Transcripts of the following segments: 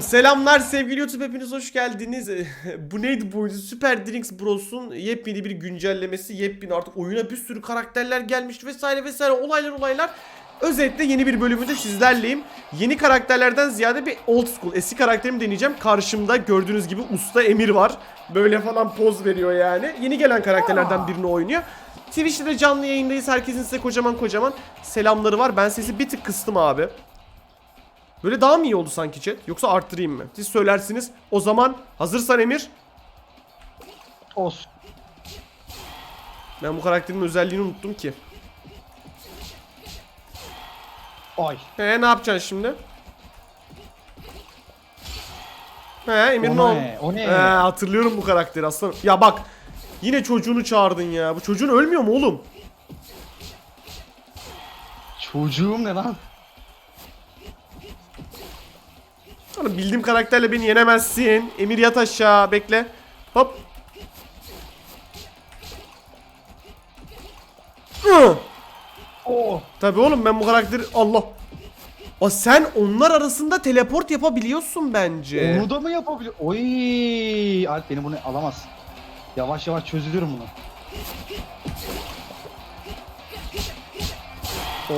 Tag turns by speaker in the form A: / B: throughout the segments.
A: Selamlar sevgili YouTube hepiniz hoş geldiniz. bu neydi bu oyun? Super Drinks Bros'un yepyeni bir güncellemesi, yepyeni artık oyuna bir sürü karakterler gelmiş vesaire vesaire olaylar olaylar. Özetle yeni bir bölümünde sizlerleyim. Yeni karakterlerden ziyade bir old school eski karakterimi deneyeceğim. Karşımda gördüğünüz gibi Usta Emir var. Böyle falan poz veriyor yani. Yeni gelen karakterlerden birini oynuyor. Twitch'te de canlı yayındayız. Herkesin size kocaman kocaman selamları var. Ben sesi bir tık kıstım abi. Böyle daha mı iyi oldu sanki chat? Yoksa arttırayım mı? Siz söylersiniz. O zaman hazırsan Emir.
B: Olsun.
A: Ben bu karakterin özelliğini unuttum ki.
B: Ay.
A: He ne yapacaksın şimdi? He Emir
B: O
A: ne oldu?
B: O ne?
A: He hatırlıyorum bu karakteri aslanım. Ya bak. Yine çocuğunu çağırdın ya. Bu çocuğun ölmüyor mu oğlum?
B: Çocuğum ne lan?
A: Oğlum bildiğim karakterle beni yenemezsin. Emir yat aşağı bekle. Hop.
B: Oh.
A: Tabii oğlum ben bu karakteri Allah. Aa, sen onlar arasında teleport yapabiliyorsun bence.
B: Onu da mı yapabiliyor? Oy. Alp beni bunu alamaz. Yavaş yavaş çözülüyorum bunu.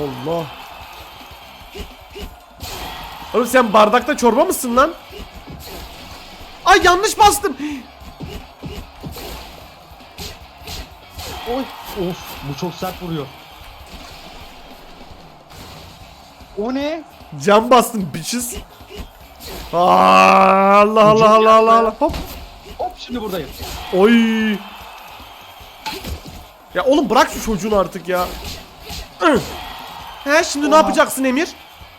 A: Allah. Oğlum sen bardakta çorba mısın lan? Ay yanlış bastım.
B: Oy. Of. Bu çok sert vuruyor. O ne?
A: Cam bastım bitches. Aa, Allah Allah Allah Allah Allah. Hop.
B: Hop şimdi buradayım.
A: Oy. Ya oğlum bırak şu çocuğunu artık ya. He şimdi ne
B: Oha.
A: yapacaksın Emir?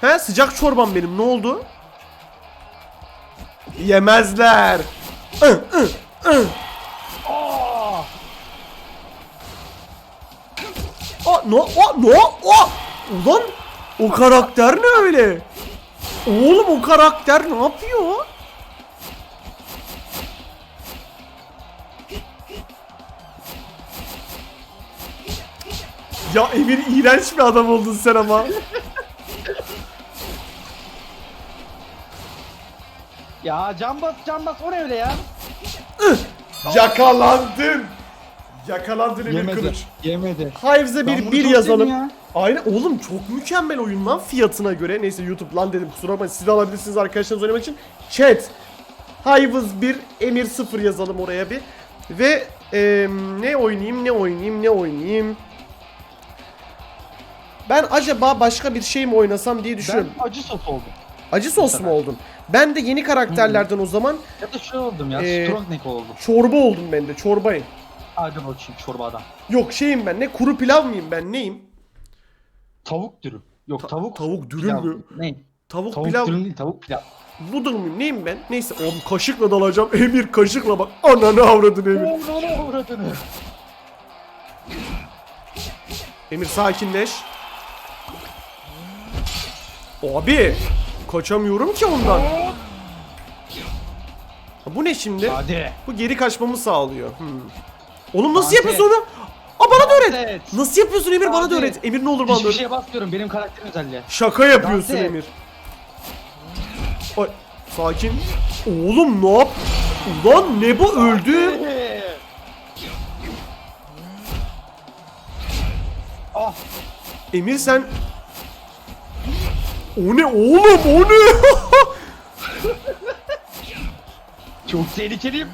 A: He sıcak çorbam benim ne oldu? Yemezler. Ih, ih, ih.
B: Aa.
A: Aa, no, o, no, o. Ulan o karakter ne öyle? Oğlum o karakter ne yapıyor? Ya Emir iğrenç bir adam oldun sen ama.
B: Ya can bas can bas o ne öyle ya?
A: Yakalandın. Yakalandın Emir
B: Yemedi.
A: Kılıç.
B: Yemedi.
A: Hives'e
B: Ben
A: bir
B: bunu
A: bir
B: çok
A: yazalım.
B: sevdim ya.
A: Aynen oğlum çok mükemmel oyun lan fiyatına göre. Neyse YouTube lan dedim kusura bakmayın siz de alabilirsiniz arkadaşlarınız oynamak için. Chat. Hives 1 Emir 0 yazalım oraya bir. Ve eee, ne oynayayım ne oynayayım ne oynayayım. Ben acaba başka bir şey mi oynasam diye
B: Ben
A: düşünüyorum.
B: acı sos oldum.
A: Acı sos mu oldun? Ben de yeni karakterlerden o zaman
B: Ya da şey oldum ya.
A: Ee,
B: Strong neck oldum.
A: çorba oldum ben de çorbayım.
B: Hadi bakayım çorba adam.
A: Yok şeyim ben ne kuru pilav mıyım ben neyim?
B: Tavuk dürüm. Yok tavuk.
A: Tavuk dürüm
B: pilav.
A: mü?
B: Ne?
A: Tavuk,
B: Tavuk
A: pilav
B: dürüm değil tavuk pilav.
A: Noodle mıyım neyim ben? Neyse oğlum kaşıkla dalacağım. Emir kaşıkla bak. Ananı avradın Emir.
B: Oğlum ne uğradığını.
A: Emir sakinleş. Abi kaçamıyorum ki ondan. Ha, Bu ne şimdi?
B: Hadi.
A: Bu geri kaçmamı sağlıyor. Hmm. Oğlum nasıl
B: Hadi.
A: yapıyorsun onu? Aa bana da öğret. Nasıl yapıyorsun Emir bana da
B: Hadi.
A: öğret. Emir ne olur bana da
B: Hiçbir
A: öğret.
B: şeye basmıyorum benim karakterim özelliği.
A: Şaka yapıyorsun
B: et.
A: Emir. Ay sakin. Oğlum ne yap? Ulan ne bu öldü?
B: Ah
A: Emir sen O ne oğlum o ne?
B: çok tehlikeliyim.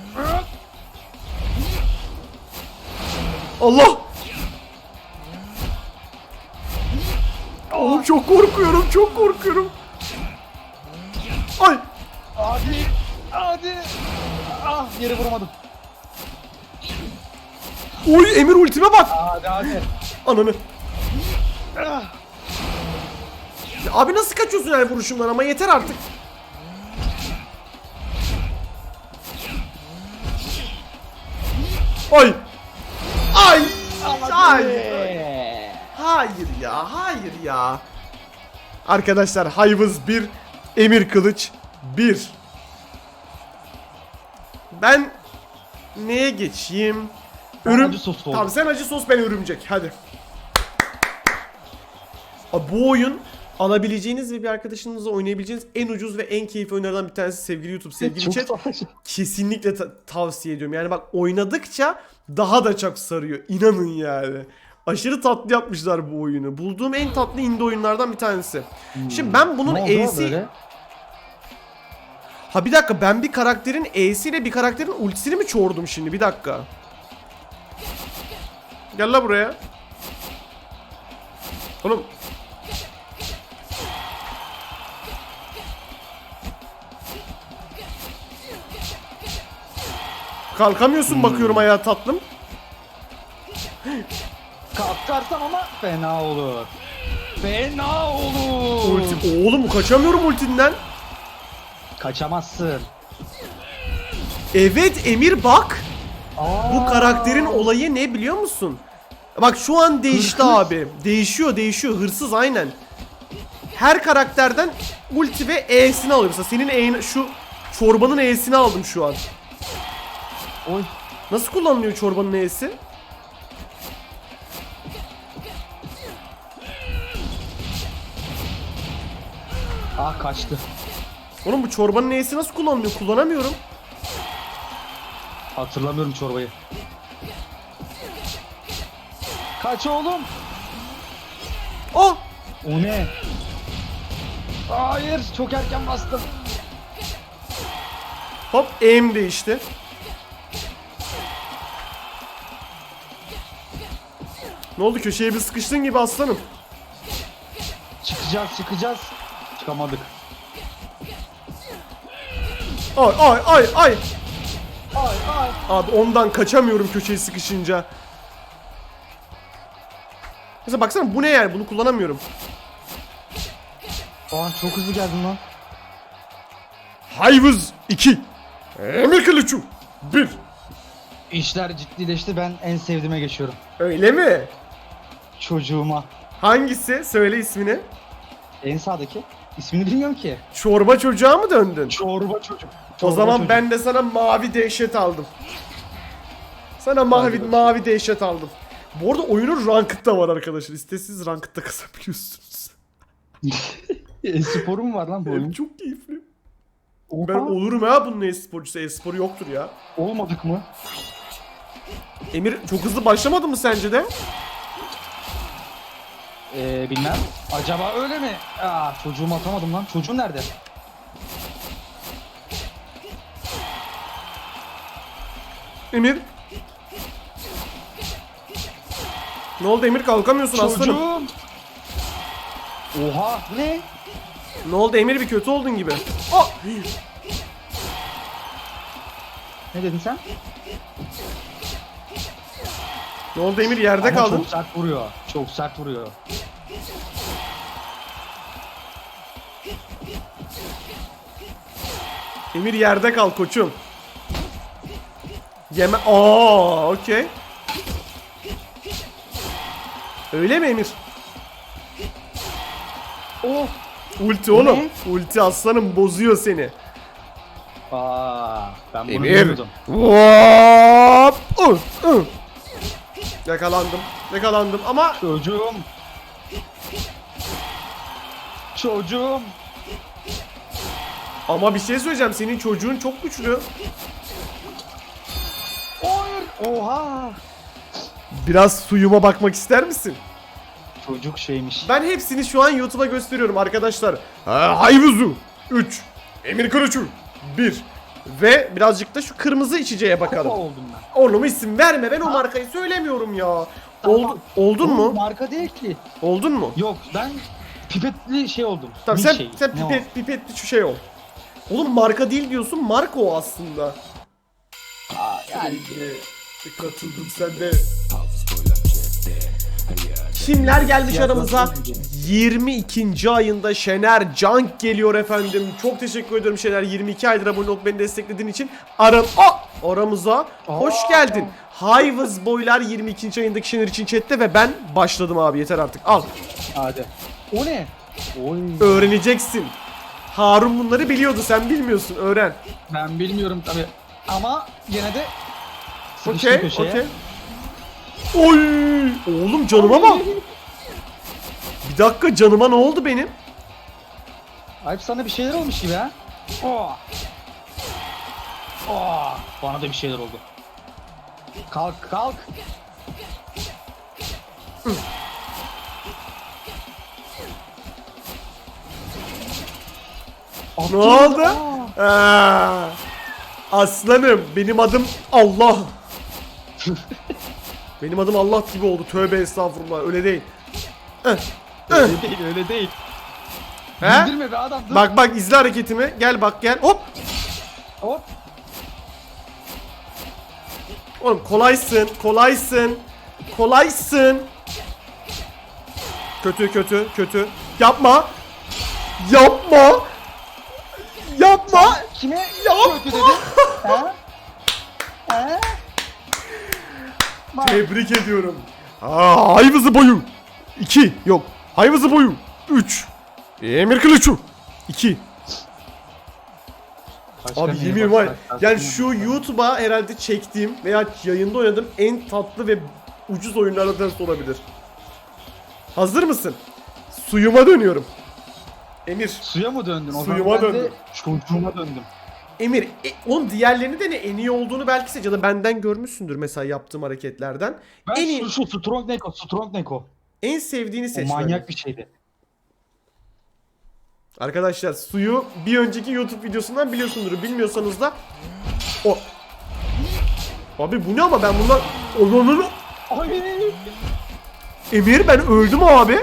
A: Allah! Oğlum çok korkuyorum, çok korkuyorum. Ay!
B: Hadi. Hadi. Ah yere vuramadım.
A: Oy Emir ultime bak.
B: Hadi hadi.
A: Ananı.
B: Ah.
A: Ya abi nasıl kaçıyorsun her vuruşumdan ama yeter artık. Ay! Ay! Ay!
B: Hadi.
A: Hayır ya, hayır ya. Arkadaşlar Hayvız 1, Emir Kılıç 1. Ben neye geçeyim?
B: Ben acı sos oldum.
A: Tamam sen acı sos ben örümcek hadi. Abi bu oyun alabileceğiniz ve bir arkadaşınızla oynayabileceğiniz en ucuz ve en keyifli oyunlardan bir tanesi sevgili YouTube, sevgili chat. Kesinlikle ta- tavsiye ediyorum. Yani bak oynadıkça daha da çok sarıyor. İnanın yani. Aşırı tatlı yapmışlar bu oyunu. Bulduğum en tatlı indie oyunlardan bir tanesi. Şimdi ben bunun E'si... Ha bir dakika ben bir karakterin E'siyle bir karakterin ultisini mi çoğurdum şimdi? Bir dakika. Gel la buraya. Oğlum. Kalkamıyorsun bakıyorum ayağa tatlım.
B: Kalkarsam ama fena olur. Fena olur.
A: Ulti. Oğlum kaçamıyorum ultinden.
B: Kaçamazsın.
A: Evet Emir bak.
B: Aa,
A: Bu karakterin olayı ne biliyor musun? Bak şu an değişti
B: Hırsız.
A: abi. Değişiyor değişiyor. Hırsız aynen. Her karakterden ulti ve E'sini alıyor. Mesela senin E'ni şu çorbanın E'sini aldım şu an.
B: Oy.
A: Nasıl kullanılıyor çorbanın E'si?
B: Ah kaçtı.
A: Oğlum bu çorbanın E'si nasıl kullanılıyor? Kullanamıyorum.
B: Hatırlamıyorum çorbayı. Kaç oğlum.
A: Oh!
B: O ne? Hayır çok erken bastım.
A: Hop E'm değişti. Ne oldu köşeye bir sıkıştın gibi aslanım.
B: Çıkacağız çıkacağız. Çıkamadık.
A: Ay ay ay ay.
B: Ay ay.
A: Abi ondan kaçamıyorum köşeye sıkışınca. Mesela baksana bu ne yani bunu kullanamıyorum.
B: Aa çok hızlı geldin lan.
A: Hayvız 2. Emir kılıçı 1.
B: İşler ciddileşti ben en sevdiğime geçiyorum.
A: Öyle mi?
B: Çocuğuma.
A: Hangisi? Söyle ismini.
B: En sağdaki. İsmini bilmiyorum ki.
A: Çorba çocuğa mı döndün?
B: Çorba çocuk.
A: o
B: Çorba
A: zaman
B: çocuk.
A: ben de sana mavi dehşet aldım. Sana mavi
B: bakayım.
A: mavi dehşet aldım. Bu arada oyunun ranked da var arkadaşlar. İstesiz ranked da kasabiliyorsunuz.
B: E-sporu mu var lan bu oyun?
A: Çok keyifli.
B: Oha.
A: Ben olurum ha bunun e-sporcusu. E-sporu yoktur ya.
B: Olmadık mı?
A: Emir çok hızlı başlamadı mı sence de?
B: Ee, bilmem. Acaba öyle mi? Aa, çocuğumu atamadım lan. Çocuğum nerede?
A: Emir. Ne oldu Emir kalkamıyorsun aslanım.
B: Çocuğum. Oha bu ne?
A: Ne oldu Emir bir kötü oldun gibi. Oh!
B: Ne dedin sen?
A: Ne oldu Emir yerde
B: Ama
A: kaldın.
B: Çok sert vuruyor. Çok sert vuruyor.
A: Emir yerde kal koçum. Yeme... Aa, okey. Öyle mi Emir?
B: Oh.
A: Ulti oğlum.
B: Ne?
A: Ulti aslanım bozuyor seni.
B: Aa, ben bunu
A: Emir.
B: bilmiyordum.
A: Hop! Uh, uh. Yakalandım. Yakalandım ama
B: Çocuğum. Çocuğum.
A: Ama bir şey söyleyeceğim. Senin çocuğun çok güçlü.
B: Oha.
A: Biraz suyuma bakmak ister misin?
B: Çocuk şeymiş.
A: Ben hepsini şu an YouTube'a gösteriyorum arkadaşlar. Ha, Hayvuzu 3, Emir Kılıçu 1 ve birazcık da şu kırmızı içeceğe
B: Kupa
A: bakalım.
B: oldum ben.
A: Oğlum isim verme ben o markayı söylemiyorum ya. Oldu, oldun
B: Oğlum,
A: mu?
B: Marka değil ki.
A: Oldun mu?
B: Yok ben pipetli şey oldum.
A: Tamam sen,
B: şey.
A: sen
B: Ne o?
A: pipet, pipetli şu şey ol. Oğlum marka değil diyorsun marka o aslında.
B: Aa, yani
A: Katıldım sen de. Kimler gelmiş aramıza?
B: nasıl geldi?
A: 22. ayında Şener Cank geliyor efendim. Çok teşekkür ederim Şener. 22 aydır abone olup beni desteklediğin için. Aram Aa! aramıza hoş geldin. Hayvız boylar 22. ayındaki Şener için chatte ve ben başladım abi yeter artık. Al.
B: Hadi. O ne? Oy.
A: Öğreneceksin. Harun bunları biliyordu sen bilmiyorsun. Öğren.
B: Ben bilmiyorum tabi. Ama yine de
A: Okey,
B: köşeye.
A: okey. Oy! Oğlum canıma bak. Bir dakika canıma ne oldu benim?
B: Alp sana bir şeyler olmuş gibi ha. Oh. Oh. Bana da bir şeyler oldu. Kalk kalk.
A: Ne oldu? Aa, aslanım benim adım Allah. benim adım Allah gibi oldu. Tövbe estağfurullah öyle değil.
B: Öyle değil öyle değil.
A: He?
B: Bildirme be adam dur.
A: Bak bak izle hareketimi. Gel bak gel. Hop.
B: Hop.
A: Oğlum kolaysın. Kolaysın. Kolaysın. Kötü kötü kötü. Yapma. Yapma. Yapma.
B: Kime
A: Yapma.
B: kötü dedin? ha? Ha? Bak.
A: Tebrik ediyorum. Aa, hayvızı boyu. 2 yok. Hayvızı boyu. 3. Emir kılıçu. 2.
B: Başka
A: Abi yemin
B: bak,
A: var. Yani şu YouTube'a herhalde çektiğim veya yayında oynadığım en tatlı ve ucuz oyunlardan tanesi olabilir. Hazır mısın? Suyuma dönüyorum. Emir.
B: Suya mı döndün? O
A: Suyuma
B: zaman ben de
A: döndüm.
B: Çocuğuma döndüm.
A: Emir, e, onun diğerlerini de ne en iyi olduğunu belki seç ya da benden görmüşsündür mesela yaptığım hareketlerden.
B: Ben
A: En iyi-
B: şu, şu Strong Neko, Strong Neko.
A: En sevdiğini
B: O
A: seç.
B: manyak bir şeydi.
A: Arkadaşlar suyu bir önceki YouTube videosundan biliyorsundur. Bilmiyorsanız da o Abi bu ne ama ben bundan
B: Ay.
A: Emir ben öldüm abi.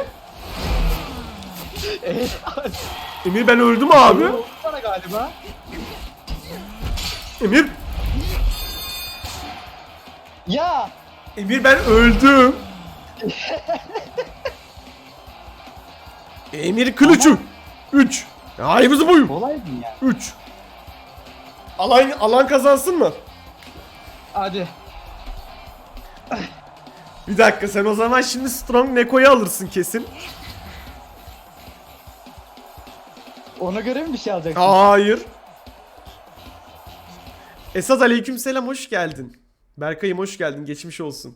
A: Emir ben öldüm abi.
B: Sana galiba.
A: Emir
B: Ya.
A: Emir ben öldüm. Emir kılıcı. 3. Hayvızı boyu.
B: Kolaydın ya.
A: 3. Alan alan kazansın mı?
B: Hadi.
A: Bir dakika sen o zaman şimdi Strong Neko'yu alırsın kesin.
B: Ona göre mi bir şey alacaksın?
A: Hayır. Esat aleykümselam hoş geldin. Berkay'ım hoş geldin. Geçmiş olsun.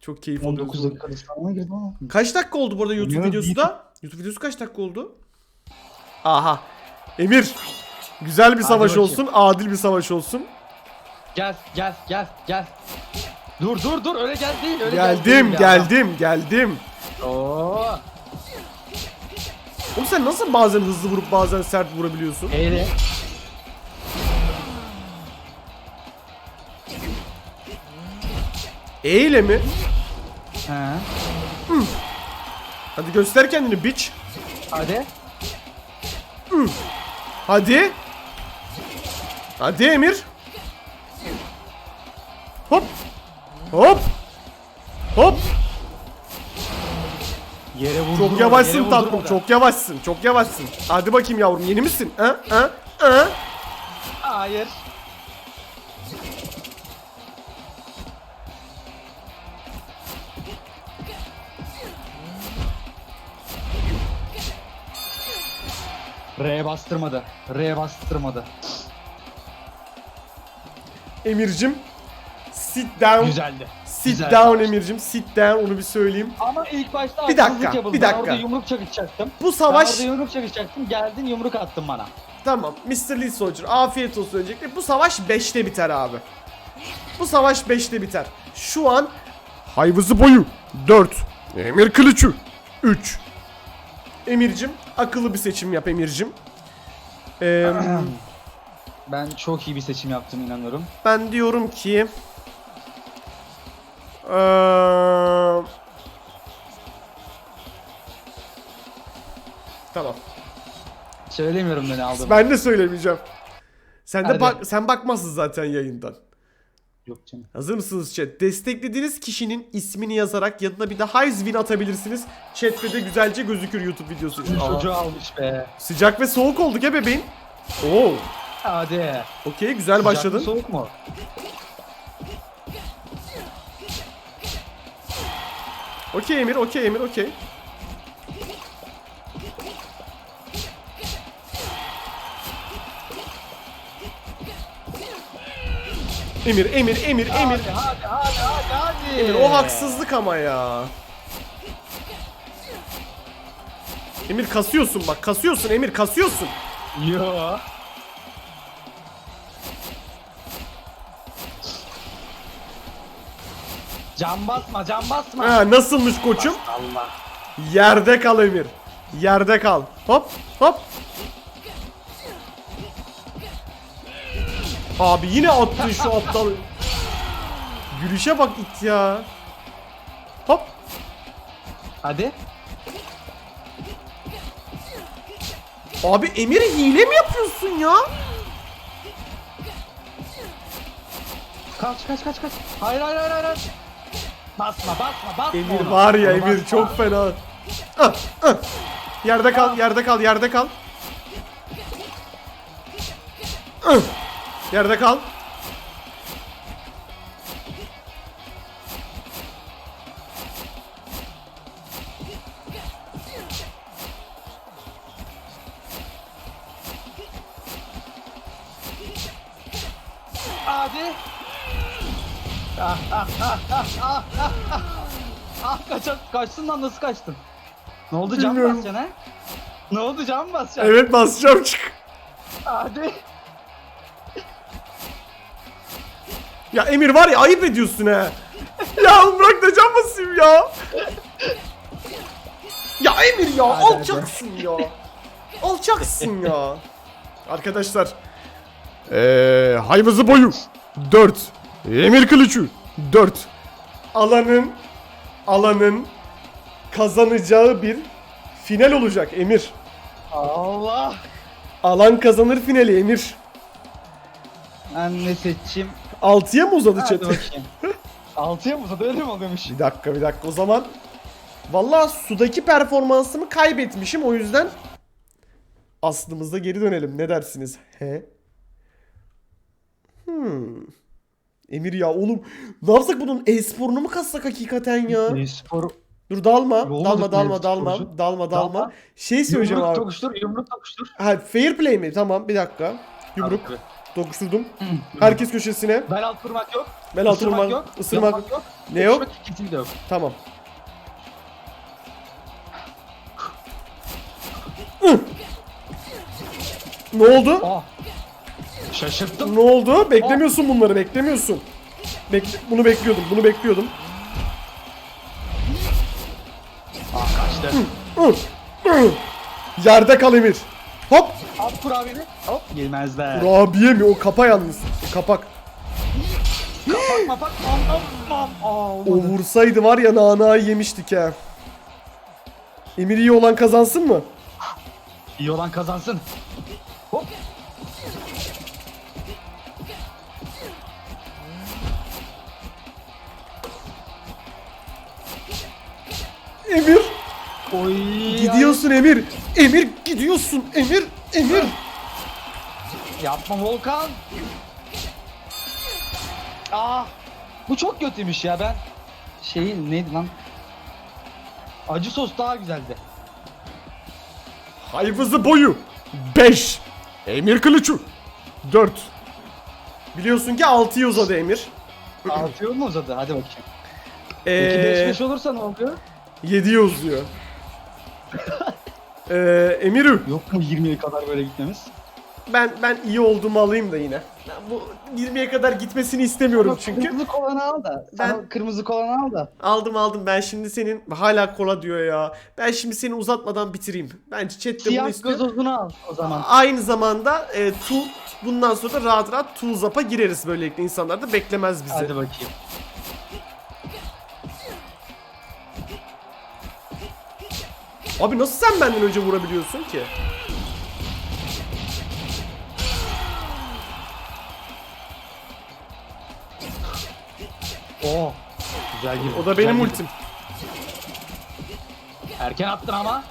A: Çok keyif
B: 19
A: alıyorum.
B: dakika sınavına girdim ama.
A: Kaç dakika oldu bu arada YouTube
B: Bilmiyorum,
A: videosu da? YouTube videosu kaç dakika oldu? Aha. Emir. Güzel bir
B: Hadi
A: savaş
B: bakayım.
A: olsun. Adil bir savaş olsun.
B: Gel gel gel gel. Dur dur dur öyle gel değil öyle gel
A: Geldim,
B: değil ya.
A: geldim, geldim.
B: Oo.
A: Oğlum sen nasıl bazen hızlı vurup bazen sert vurabiliyorsun?
B: Eğri.
A: Eyle mi?
B: He.
A: Hadi göster kendini bitch.
B: Hadi.
A: Hadi. Hadi Emir. Hop. Hop. Hop.
B: Yere vurdu.
A: Çok yavaşsın tatlım. Çok yavaşsın. Çok yavaşsın. Hadi bakayım yavrum. Yeni misin? Ha? Ha? Ha?
B: Hayır. R bastırmadı. R bastırmadı.
A: Emircim. Sit down.
B: Güzeldi.
A: Sit
B: Güzel
A: down
B: savaş.
A: Emircim. Sit down onu bir söyleyeyim.
B: Ama ilk başta
A: Bir dakika,
B: haksızlık yapıldı.
A: bir
B: Ben
A: dakika.
B: orada yumruk çakacaktım.
A: Bu
B: Ben
A: savaş
B: orada yumruk çakacaktım. Geldin yumruk attın bana.
A: tamam. Mr. Lee Soldier afiyet olsun öncelikle. Bu savaş 5'te biter abi. Bu savaş 5'te biter. Şu an Hayvızı boyu 4. Emir kılıcı 3. Emircim akıllı bir seçim yap Emircim. Ee,
B: Ben çok iyi bir seçim yaptım inanıyorum.
A: ben diyorum ki Eee, Tamam.
B: Söylemiyorum ne aldım.
A: Ben de söylemeyeceğim. Sen de
B: Hadi.
A: bak sen bakmazsın zaten yayından.
B: Yok canım.
A: Hazır mısınız chat? Desteklediğiniz kişinin ismini yazarak yanına bir de win atabilirsiniz. Chat'te de güzelce gözükür YouTube videosu için. Aa,
B: çocuğu almış be.
A: sıcak ve soğuk olduk ya bebeğim. Oo,
B: Hadi.
A: okey güzel
B: Sıcak mı,
A: başladın.
B: Soğuk mu?
A: Okey Emir, okey Emir, okey. Emir, Emir, Emir, Emir.
B: Hadi hadi hadi hadi hadi.
A: Emir o haksızlık ama ya. Emir kasıyorsun bak kasıyorsun Emir kasıyorsun.
B: Yo. Can basma, can basma.
A: Ha, nasılmış koçum?
B: Allah.
A: Yerde kal Emir. Yerde kal. Hop hop. Abi yine attın şu aptal. Gülüşe bak it ya. Hop.
B: Hadi.
A: Abi Emir hile mi yapıyorsun ya?
B: Kaç kaç kaç kaç. Hayır hayır hayır hayır. Basma basma basma.
A: Emir
B: onu.
A: var ya Emir çok fena. Ah, ah. Yerde kal, yerde kal, yerde kal. Ah. Yerde kal.
B: Hadi. Ah, ah, ah, ah, ah, ah, ah. Ah kaç, kaçtın lan nasıl kaçtın? Ne oldu cam
A: Bilmiyorum.
B: basacaksın ha? Ne oldu cam basacaksın?
A: Evet basacağım çık.
B: Hadi.
A: Ya Emir var ya ayıp ediyorsun he. Ya bırak da can basayım ya. Ya Emir ya
B: Hadi,
A: alçaksın ya. Alçaksın ya. Arkadaşlar. Eee hayvızı boyu 4. Emir kılıcı 4. Alanın alanın kazanacağı bir final olacak Emir.
B: Allah.
A: Alan kazanır finali Emir.
B: Ben ne seçeyim?
A: 6'ya mı uzadı
B: Hadi
A: chat?
B: bakayım. Altıya mı uzadı öyle mi oluyormuş?
A: Bir dakika bir dakika o zaman Vallahi sudaki performansımı kaybetmişim o yüzden aslımızda geri dönelim ne dersiniz? He? Hmm. Emir ya oğlum ne yapsak bunun e-sporunu mu kassak hakikaten ya?
B: Spor
A: Dur dalma
B: Olmadık
A: dalma dalma dalma dalma dalma.
B: Dalma.
A: Şey söyleyeceğim
B: yumruk
A: abi.
B: tokuştur, yumruk tokuştur.
A: Ha, fair play mi? Tamam bir dakika. Yumruk
B: Tabii,
A: dokuşturdum.
B: tabii.
A: Herkes köşesine.
B: Bel alt vurmak yok.
A: Altı
B: ısırmak
A: vurmak,
B: yok.
A: ısırmak.
B: yapmak yok.
A: Ne yok?
B: Kesinlikle yok.
A: Tamam. Ne oldu?
B: Oh. Şaşırttım.
A: Ne oldu? Beklemiyorsun bunları, beklemiyorsun. Bekle bunu bekliyordum, bunu bekliyordum.
B: Ah kaçtı.
A: Yerde kal Emir. Hop!
B: At kurabiyeni. Hop. Girmezler.
A: Rabiye mi? O kapa yalnız. Kapak.
B: Kapak mapak. Am am am. Aa
A: O vursaydı var ya nanayı yemiştik ha. Emir iyi olan kazansın mı?
B: İyi olan kazansın.
A: Emir!
B: Oy.
A: Gidiyorsun Emir! Emir gidiyorsun! Emir! Emir!
B: Yapma Volkan. Ah. Bu çok kötüymüş ya ben. Şeyin neydi lan? Acı sos daha güzeldi.
A: Hayvızı boyu 5. Emir kılıcı 4. Biliyorsun ki 6'ya uzadı Emir.
B: Artıyor mu uzadı? Hadi bakayım. Peki
A: Ee,
B: 5-5 olursa ne oluyor?
A: 7'ye uzuyor. ee, Emirü
B: Yok mu 20'ye kadar böyle gitmemiz?
A: ben ben iyi olduğumu alayım da yine. Bu 20'ye kadar gitmesini istemiyorum çünkü.
B: Kırmızı kolanı al da.
A: Ben-
B: Sen kırmızı kolanı al da.
A: Aldım aldım ben şimdi senin hala kola diyor ya. Ben şimdi seni uzatmadan bitireyim. Bence chat de bunu
B: Siyah
A: istiyor.
B: gazozunu al o zaman.
A: Aynı zamanda e, tool, bundan sonra da rahat rahat tool zap'a gireriz böylelikle insanlar da beklemez bizi.
B: Hadi bakayım.
A: Abi nasıl sen benden önce vurabiliyorsun ki?
B: Oo. Güzel gibi.
A: O da
B: güzel
A: benim
B: gibi.
A: ultim.
B: Erken attın ama.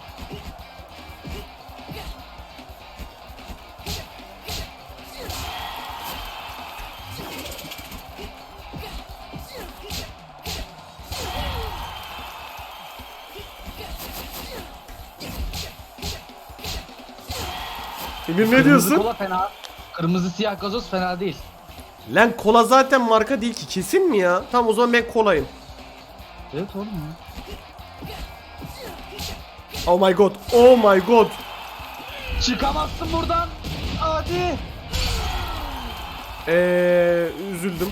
A: Emir ne
B: Kırmızı
A: diyorsun?
B: kola fena. Kırmızı siyah gazoz fena değil.
A: Lan kola zaten marka değil ki kesin mi ya? Tamam o zaman ben kolayım.
B: Evet oğlum ya.
A: Oh my god. Oh my god.
B: Çıkamazsın buradan. Hadi.
A: Eee üzüldüm.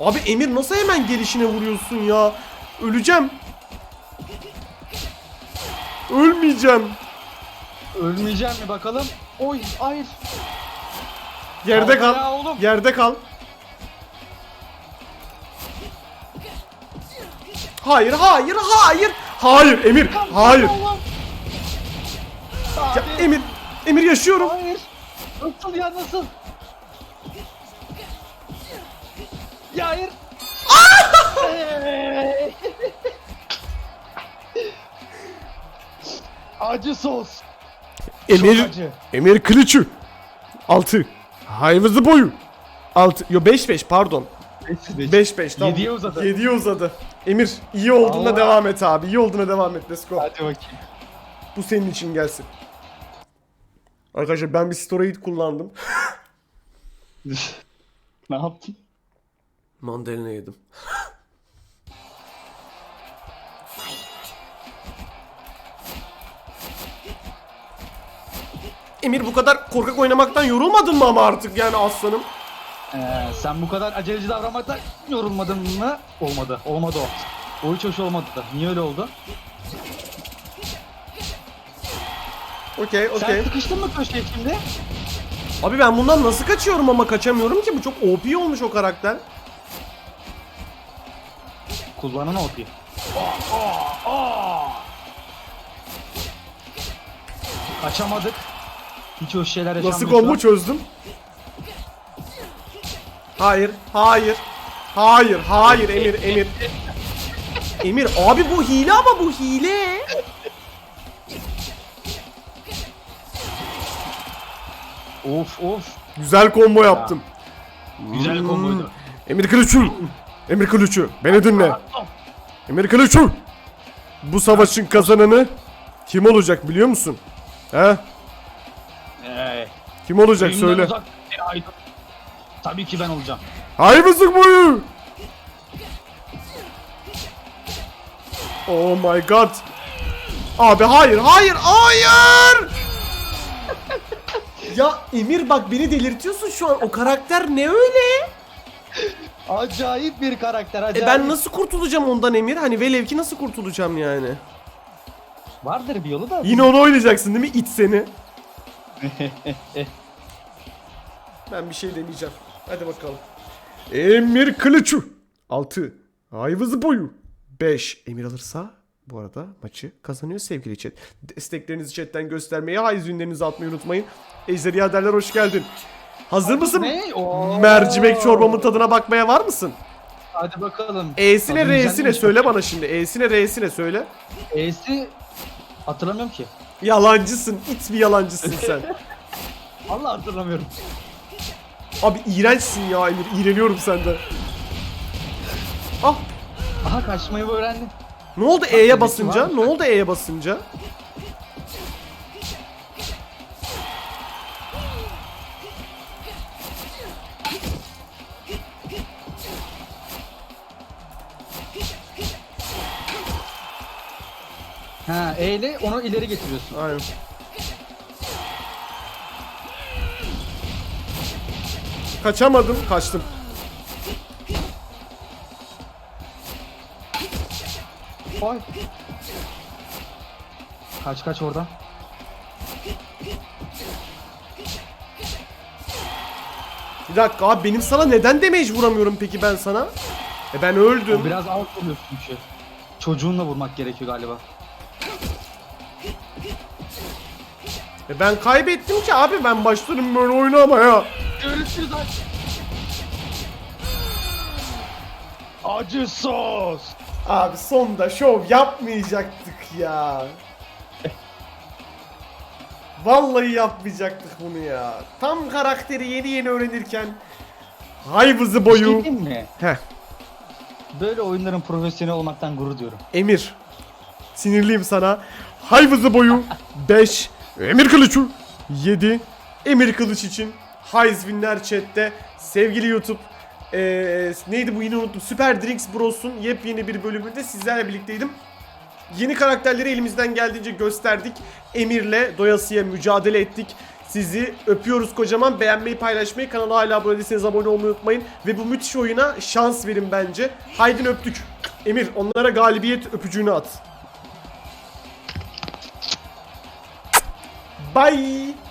A: Abi Emir nasıl hemen gelişine vuruyorsun ya? Öleceğim. Ölmeyeceğim.
B: Ölmeyeceğim mi bakalım? Oy hayır.
A: Yerde
B: Kalk
A: kal.
B: oğlum.
A: Yerde kal. Hayır, hayır, hayır. Hayır Emir. Hayır. Ya,
B: Hadi.
A: Emir. Emir yaşıyorum.
B: Hayır. Nasıl ya nasıl? Ya hayır. Acı sos.
A: Emir.
B: Çok acı.
A: Emir Kılıçı. 6. Hayvızı boyu. 6. Yo 5 5 pardon. 5 5 tamam.
B: Yediye uzadı.
A: 7'ye uzadı. Emir iyi olduğuna
B: Allah.
A: devam et abi. İyi olduğuna devam et. Let's go.
B: Hadi bakayım.
A: Bu senin için gelsin. Arkadaşlar ben bir steroid kullandım.
B: ne yaptın?
A: Mandalina yedim. Emir bu kadar korkak oynamaktan yorulmadın mı ama artık yani aslanım?
B: Ee, sen bu kadar aceleci davranmaktan yorulmadın mı? Olmadı. Olmadı o. O hiç hoş olmadı da. Niye öyle oldu?
A: Okey
B: Sen
A: okey.
B: sıkıştın mı köşeye şimdi?
A: Abi ben bundan nasıl kaçıyorum ama kaçamıyorum ki bu çok OP olmuş o karakter.
B: Kullanan OP. Kaçamadık. Hiç hoş şeyler yaşanmıyor.
A: Nasıl
B: şu an.
A: combo çözdüm? Hayır, hayır. Hayır, hayır Emir, Emir. Emir abi bu hile ama bu hile.
B: Of of.
A: Güzel combo yaptım.
B: Güzel
A: Hmm.
B: komboydu.
A: Emir Kılıçı. Emir Kılıçı. Beni dinle. Emir Kılıçı. Bu savaşın kazananı kim olacak biliyor musun? He?
B: Ee,
A: Kim olacak
B: oyundan
A: söyle.
B: uzak bir aydın. Tabii ki ben olacağım.
A: Hayvızlık boyu. Oh my god. Abi hayır hayır hayır. ya Emir bak beni delirtiyorsun şu an. O karakter ne öyle?
B: Acayip bir karakter acayip.
A: E ben nasıl kurtulacağım ondan Emir? Hani velev ki nasıl kurtulacağım yani?
B: Vardır bir yolu da.
A: Yine onu oynayacaksın değil mi? İt seni. Ben bir şey deneyeceğim. Hadi bakalım. Emir Kılıçı. 6. Ayvızı boyu. 5. Emir alırsa bu arada maçı kazanıyor sevgili chat. Desteklerinizi chatten göstermeyi, haiz ünlerinizi atmayı unutmayın. Ejderha derler hoş geldin. Hazır mısın?
B: Ne? Oo.
A: Mercimek çorbamın tadına bakmaya var mısın?
B: Hadi bakalım.
A: E'sine
B: Tadı
A: R'sine
B: güzelmiş.
A: söyle bana şimdi. E'sine R'sine söyle.
B: E'si hatırlamıyorum ki.
A: Yalancısın. it bir yalancısın sen.
B: Allah hatırlamıyorum.
A: Abi iğrençsin ya Emir. İğreniyorum senden. Ah
B: Aha kaçmayı öğrendim.
A: ne oldu E'ye basınca? Ne oldu E'ye basınca?
B: Ha E ile onu ileri getiriyorsun.
A: Aynen. Kaçamadım, kaçtım.
B: Oy. Kaç kaç oradan.
A: Bir dakika abi benim sana neden damage vuramıyorum peki ben sana? E ben öldüm.
B: Biraz alt oluyorsun çünkü. Çocuğunla vurmak gerekiyor galiba.
A: E ben kaybettim ki abi ben başlarım böyle oyunu ama ya.
B: Görüşürüz aç. Acı sos.
A: Abi sonda şov yapmayacaktık ya. Vallahi yapmayacaktık bunu ya. Tam karakteri yeni yeni öğrenirken hayvızı
B: Boyu.
A: boyu.
B: Şey mi?
A: Heh.
B: Böyle oyunların profesyonel olmaktan gurur duyuyorum.
A: Emir. Sinirliyim sana. Hayvızı boyu 5. Emir Kılıçı 7. Emir Kılıç için Hayzvinler chatte. Sevgili YouTube Ee, neydi bu yine unuttum. Super Drinks Bros'un yepyeni bir bölümünde sizlerle birlikteydim. Yeni karakterleri elimizden geldiğince gösterdik. Emir'le doyasıya mücadele ettik. Sizi öpüyoruz kocaman. Beğenmeyi, paylaşmayı, kanala hala abone değilseniz abone olmayı unutmayın. Ve bu müthiş oyuna şans verin bence. Haydi öptük. Emir onlara galibiyet öpücüğünü at. Bye.